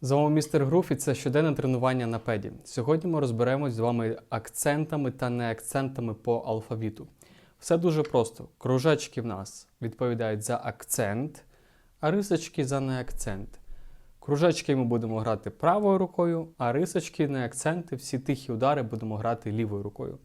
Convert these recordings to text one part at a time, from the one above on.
З вами містер Груф це щоденне тренування на педі. Сьогодні ми розберемось з вами акцентами та неакцентами по алфавіту. Все дуже просто. Кружечки в нас відповідають за акцент, а рисочки за неакцент. Кружечки ми будемо грати правою рукою, а рисочки, неакценти, всі тихі удари будемо грати лівою рукою.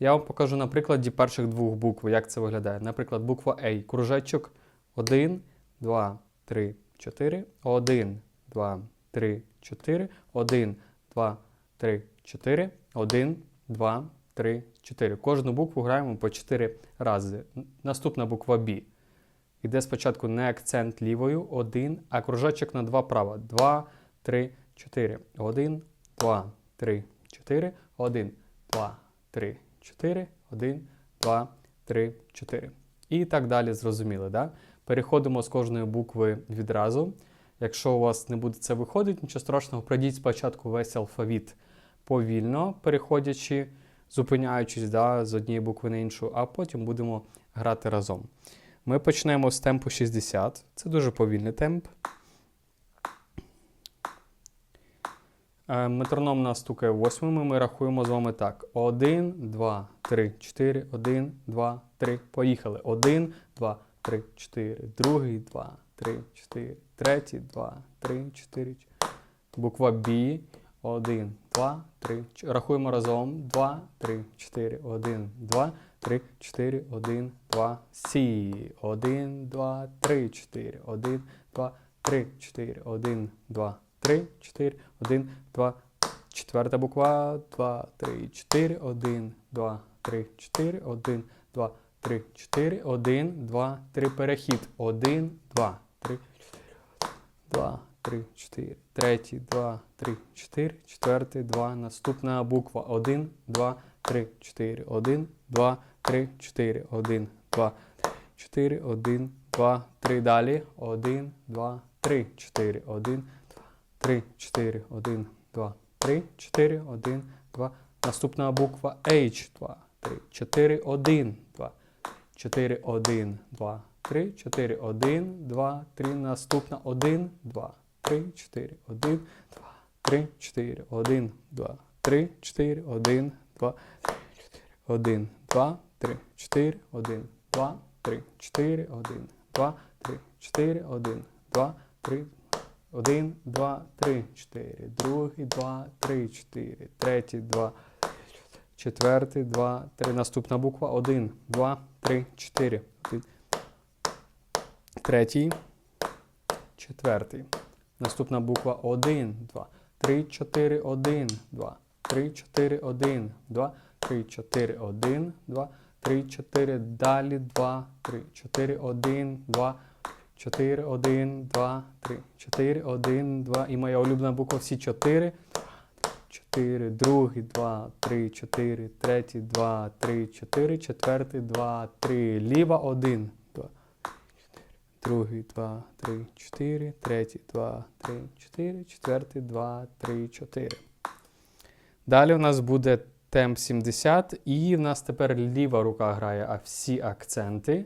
Я вам покажу на прикладі перших двох букв, як це виглядає. Наприклад, буква А. Кружечок 1, 2, 3, 4, 1, 2, 3, 4, 1, 2, 3, 4, 1, 2, 3, 4. Кожну букву граємо по 4 рази. Наступна буква Б. Іде спочатку не акцент лівою, 1, а кружечок на 2 права. 2, 3, 4. 1, 2, 3, 4, 1, 2, 3, 4, 1, 2, 3, 4. І так далі, зрозуміли, да? Переходимо з кожної букви відразу. Якщо у вас не буде це виходити, нічого страшного, пройдіть спочатку весь алфавіт повільно, переходячи, зупиняючись да, з однієї букви на іншу, а потім будемо грати разом. Ми почнемо з темпу 60. Це дуже повільний темп. Е, Метроном нас стукає восьмими. Ми рахуємо з вами так: 1, 2, 3, 4, 1, 2, 3. Поїхали. 1, 2, 3, 4. Другий, 2, 3, 4. Третій, 2, 3, 4. Буква Б. 1, 2, 3. ч- Рахуємо разом. 2, 3, 4, 1, 2, 3, 4, 1, 2. Сі. 1, 2, 3, 4, 1, 2, 3, 4, 1, 2, 3, 4, 1, 2. Четверта буква. 2, 3, 4, 1, 2, 3, 4, 1, 2, 3, 4, 1, 2, 3. Перехід. 1, 2, 3, 2, 3, 4. Третій, 2, 3, 4. Четвертий, 2. Наступна буква 1, 2, 3, 4. 1, 2, 3, 4. 1, 2, 4. 1, 2, 3. Далі. 1, 2, 3, 4. 1, 2, 3, 4. 1, 2, 3, 4. 1, 2. Наступна буква H. 2, 3, 4. 1, 2, 4, 1, 2, 3, 4, 1, 2, 3. Наступна 1, 2, 3, 4, 1, 2, 3, 4, 1, 2, 3, 4, 1, 2, 1, 2, 3, 4, 1, 2, 3, 4, 1, 2, 3, 4, 1, 2, 3, 1, 2, 3, 4, другий, 2, 3, 4, третій, 2, четвертий, 2, 3. Наступна буква 1, 2, 3, 4. Один. Третій, четвертий. Наступна буква 1, 2, 3, 4, 1, 2, 3, 4, 1, 2, 3, 4, 1, 2, 3, 4, далі 2, 3, 4, 1, 2, 4, 1, 2, 3, 4, 1, 2. І моя улюблена буква всі 4. 4, другий, 2, 3, 4, третій, 2, 3, 4, четвертий, 2, 3, ліва 1, 2, другий, 2, 3, 4, третій, 2, 3, 4, четвертий, 2, 3, 4. Далі у нас буде темп 70, і в нас тепер ліва рука грає, а всі акценти,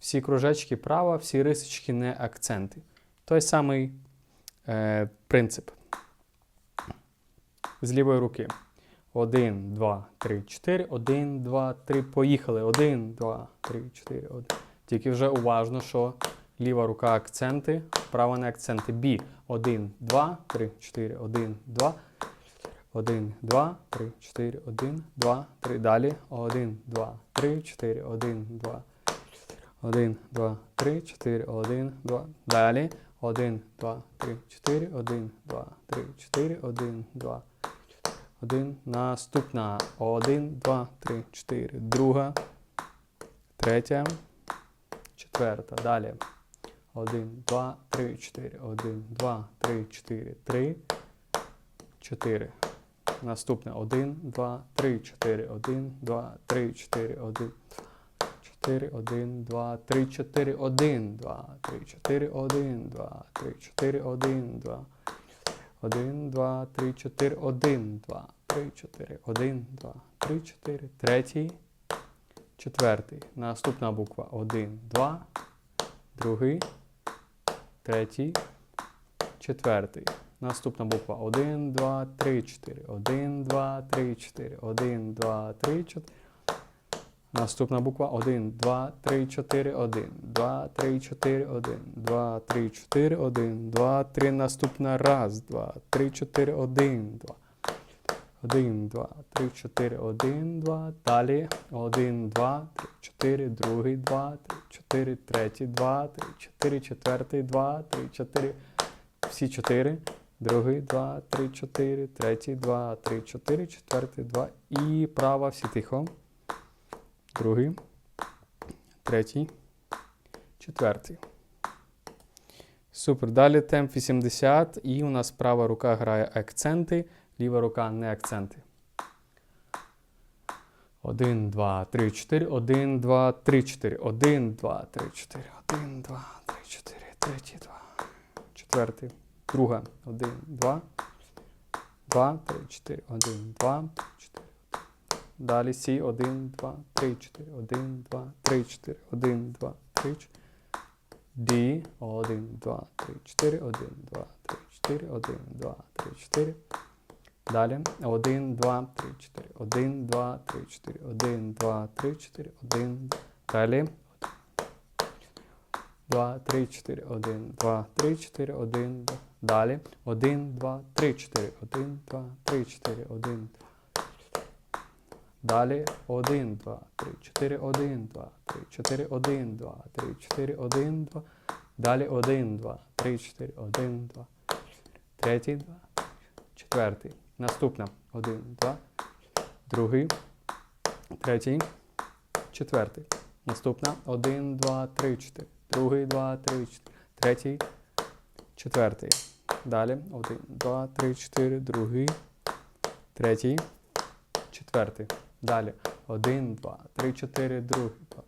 всі кружечки права, всі рисочки не акценти. Той самий е, принцип. З лівої руки. 1, 2, 3, 4. 1, 2, 3. Поїхали. 1, 2, 3, 4, 1. Тільки вже уважно, що ліва рука акценти, права не акценти. Бі. 1, 2, 3, 4, 1, 2. 1, 2, 3, 4, 1, 2, 3. Далі. 1, 2, 3, 4, 1, 2. 1, 2, 3, 4, 1, 2. Далі. 1, 2, 3, 4, 1, 2, 3, 4, 1, 2. 1. Наступна. 1, 2, 3, 4. Друга. Третя. Четверта. Далі. 1, 2, 3, 4. 1, 2, 3, 4. 3. 4. Наступне. 1, 2, 3, 4. 1, 2, 3, 4. 1, 4, 1, 2, 3, 4, 1, 2, 3, 4, 1, 2, 3, 4, 1, 2. 1, 2, 3, 4, 1, 2, 3, 4, 1, 2, 3, 4. Третій, четвертий. Наступна буква 1, 2, другий, третій, четвертий. Наступна буква 1, 2, 3, 4. 1, 2, 3, 4. 1, 2, 3, 4. Наступна буква 1, 2, 3, 4, 1. 2, 3, 4, 1. 2, 3, 4, 1. 2, 3. Наступна раз, 2, 3, 4, 1, 2. 1, 2, 3, 4, 1, 2. Далі 1, 2, 3, 4, другий, 2, 3, 4, третій, 2, 3, 4, четвертий, 2, 3, 4. Всі 4. Другий, 2, 3, 4, третій, 2, 3, 4, четвертий, 2. І права всі тихо. Другий, третій, четвертий. Супер. Далі темп 80. І у нас права рука грає акценти, ліва рука не акценти. 1, 2, 3, 4, 1, 2, 3, 4, 1, 2, 3, 4, 1, 2, 3, 4, третій, 2, четвертий, друга, 1, 2, 2, 3, 4, 1, 2, 3, 4, Далі Сі 1, 2, 3, 4, 1, 2, 3, 4, 1, 2, 3, 4. D 1, 2, 3, 4, 1, 2, 3, 4, 1, 2, 3, 4. Далі 1, 2, 3, 4, 1, 2, 3, 4, 1, 2, 3, 4, 1. Далі 2, 3, 4, 1, 2, 3, 4, 1. Далі 1, 2, 3, 4, 1, 2, 3, 4, 1. 2. Далі 1, 2, 3, 4, 1, 2, 3, 4, 1, 2, 3, 4, 1, 2. Далі 1, 2, 3, 4, 1, 2. Третій, 2, четвертий. Наступна 1, 2, другий, третій, четвертий. Наступна 1, 2, 3, 4. Другий, 2, 3, 4. Третій, четвертий. Далі 1, 2, 3, 4, другий, третій, четвертий. Далі 1, 2, 3, 4, другий, 2.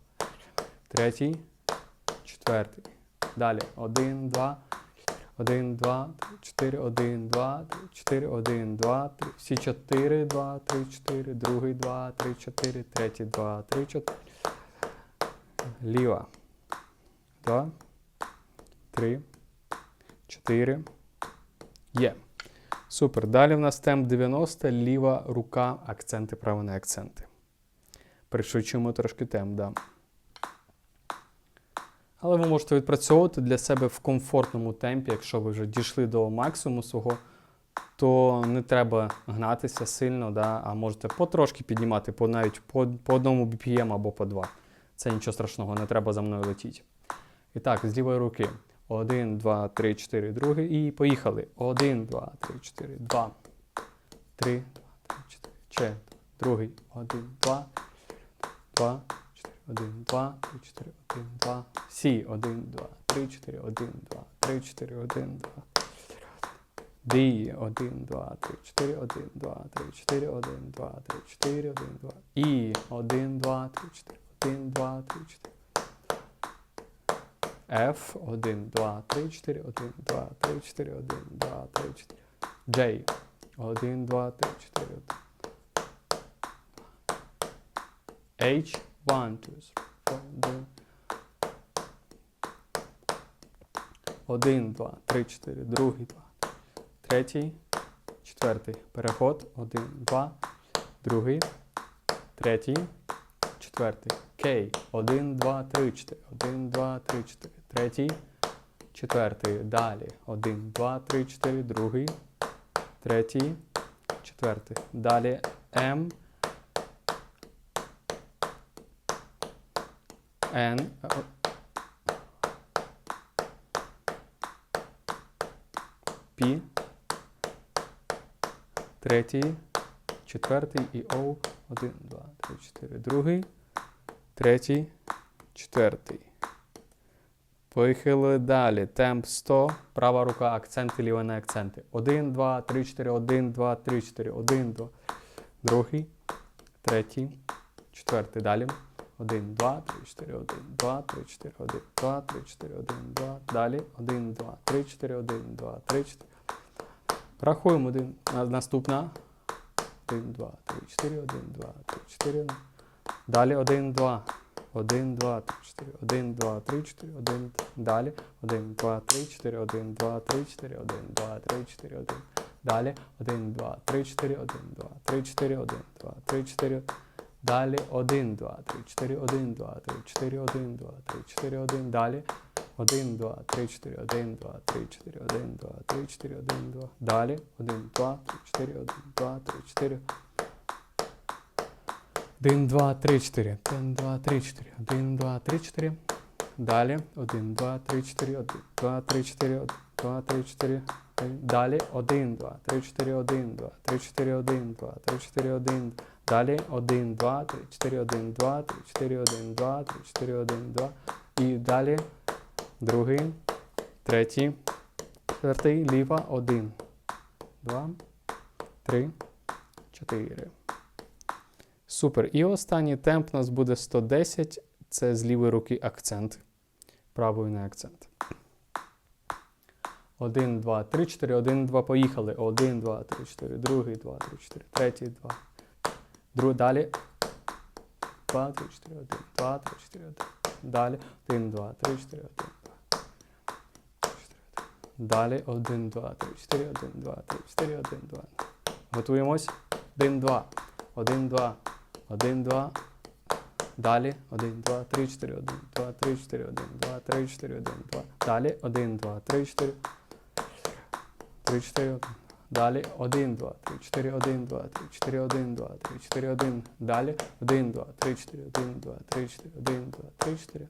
Третій, четвертий. Далі 1, 2, 1, 2, 3, 4, 1, 2, 3, 4, 1, 2, 3. Всі 4, 2, 3, 4, другий, 2, 3, 4, третій, 2, 3, 4. Ліва. 2, 3, 4. Є. Супер. Далі в нас темп 90, ліва рука, акценти, права не акценти. Пришвидшуємо трошки темп, да. Але ви можете відпрацьовувати для себе в комфортному темпі, якщо ви вже дійшли до максимуму свого, то не треба гнатися сильно, да, а можете потрошки піднімати по навіть по, по одному BPM або по два. Це нічого страшного, не треба за мною летіти. І так, з лівої руки. 1, 2, 3, 4, другий. І поїхали. 1, 2, 3, 4, 2, 3, 2, 3, 4, ще. Другий. 1, 2, 2, 4, 1, 2, 3, 4, 1, 2. Сі. 1, 2, 3, 4, 1, 2, 3, 4, 1, 2. D. 1, 2, 3, 4, 1, 2, 3, 4, 1, 2, 3, 4, 1, 2. І. 1, 2, 3, 4, 1, 2, 3, 4. F 1, 2, 3, 4, 1, 2, 3, 4, 1, 2, 3, 4. J 1, 2, 3, 4, 1. H 1, 2, 3, 1, 2, 3, 4, другий, 2, третій, четвертий. Переход. 1, 2, другий, третій, четвертий. K 1, 2, 3, 4, 1, 2, 3, 4, третій, четвертий. Далі. 1, 2, 3, 4, другий, третій, четвертий. Далі. M, N, P, третій, четвертий і O. 1, 2, 3, 4, другий, третій, четвертий. Поїхали далі. Темп 100. Права рука, акценти, ліва не акценти. 1, 2, 3, 4, 1, 2, 3, 4, 1, 2. Другий, третій, четвертий. Далі. 1, 2, 3, 4, 1, 2, 3, 4, 1, 2, 3, 4, 1, 2. Далі. 1, 2, 3, 4, 1, 2, 3, 4. Рахуємо один. Наступна. 1, 2, 3, 4, 1, 2, 3, 4. Далі 1, 2, 1, 2, 3, 4, 1, 2, 3, 4, 1, далі, 1, 2, 3, 4, 1, 2, 3, 4, 1, 2, 3, 4, 1, далі, 1, 2, 3, 4, 1, 2, 3, 4, 1, 2, 3, 4, далі, 1, 2, 3, 4, 1, 2, 3, 4, 1, 2, 3, 4, 1, далі, 1, 2, 3, 4, 1, 2, 3, 4, 1, 2, 3, 4, 1, 2, далі, 1, 2, 3, 4, 1, 2, 3, 4, 1, 2, 3, 4, 1, 2, 3, 4, 1, 2, 3, 4, далі, 1, 2, 3, 4, 1, 2, 3, 4, 1, 2, 3, 4, далі, 1, 2, 3, 4, 1, 2, 3, 4, 1, 2, 3, 4, 1, далі, 1, 2, 3, 4, 1, 2, 3, 4, 1, 2, 3, 4, 1, 2, і далі, другий, третій, четвертий, ліва, 1, 2, 3, 4. Супер. І останній темп у нас буде 110. Це з лівої руки акцент. Правою не акцент. 1, 2, 3, 4, 1, 2, поїхали. 1, 2, 3, 4, другий, 2, 3, 4, третій, 2. Друг, далі. 2, 3, 4, 1, 2, 3, 4, 1. Далі. 1, 2, 3, 4, 1, 2. 4, 1. Далі. 1, 2, 3, 4, 1, 2, 3, 4, 1, 2. Готуємось. 1, 2. 1, 2. 1, 2. Далі 1, 2, 3, 4, 1, 2, 3, 4, 1, 2, 3, 4, 1, 2. Далі 1, 2, 3, 4. 3, 4, 1. Далі 1, 2, 3, 4, 1, 2, 3, 4, 1, 2, 3, 4, 1. Далі 1, 2, 3, 4, 1, 2, 3, 4, 1, 2, 3, 4.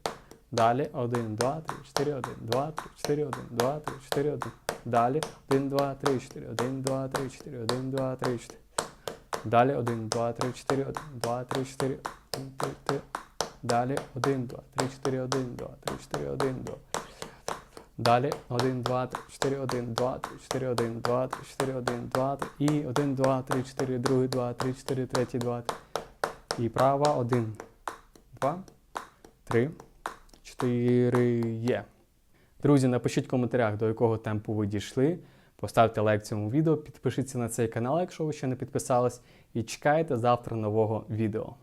Далі 1, 2, 3, 4, 1, 2, 3, 4, 1, 2, 3, 4, 1. Далі 1, 2, 3, 4, 1, 2, 3, 4, 1, 2, 3, 4. Далі 1, 2, 3, 4, 1, 2, 3, 4, 1, 3, 4. Далі 1, 2, 3, 4, 1, 2, 3, 4, 1, 2. Далі 1, 2, 3, 4, 1, 2, 3, 4, 1, 2, 3, 4, 1, 2, 3. І 1, 2, 3, 4, другий, 2, 3, 4, третій, 2, 3. І права 1, 2, 3, 4, є. Друзі, напишіть в коментарях, до якого темпу ви дійшли. Поставте лайк цьому відео, підпишіться на цей канал, якщо ви ще не підписались, і чекайте завтра нового відео.